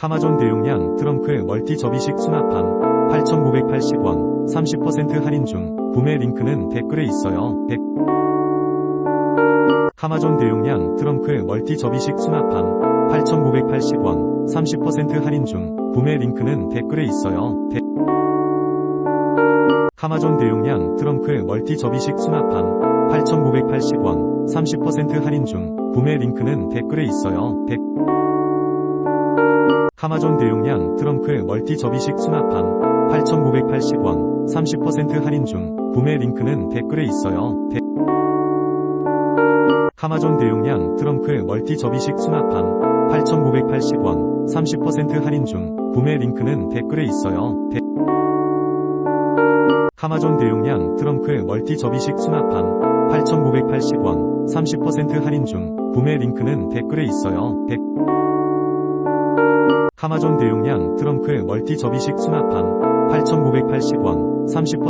카마존 대용량 트렁크 멀티 접이식 수납함 8,980원 30% 할인 중 구매 링크는 댓글에 있어요. 댓... 카마존 대용량 트렁크 멀티 접이식 수납함 8,980원 30% 할인 중 구매 링크는 댓글에 있어요. 댓... 카마존 대용량 트렁크 멀티 접이식 수납함 8,980원 30% 할인 중 구매 링크는 댓글에 있어요. 댓... 카마존 대용량 트렁크 멀티 접이식 수납함 8,980원 30% 할인 중 구매 링크는 댓글에 있어요. 댓... 카마존 대용량 트렁크 멀티 접이식 수납함 8,980원 30% 할인 중 구매 링크는 댓글에 있어요. 댓... 카마존 대용량 트렁크 멀티 접이식 수납함 8,980원 30% 할인 중 구매 링크는 댓글에 있어요. 댓... 카마존 대용량 트렁크 멀티 접이식 수납함 8,980원 30%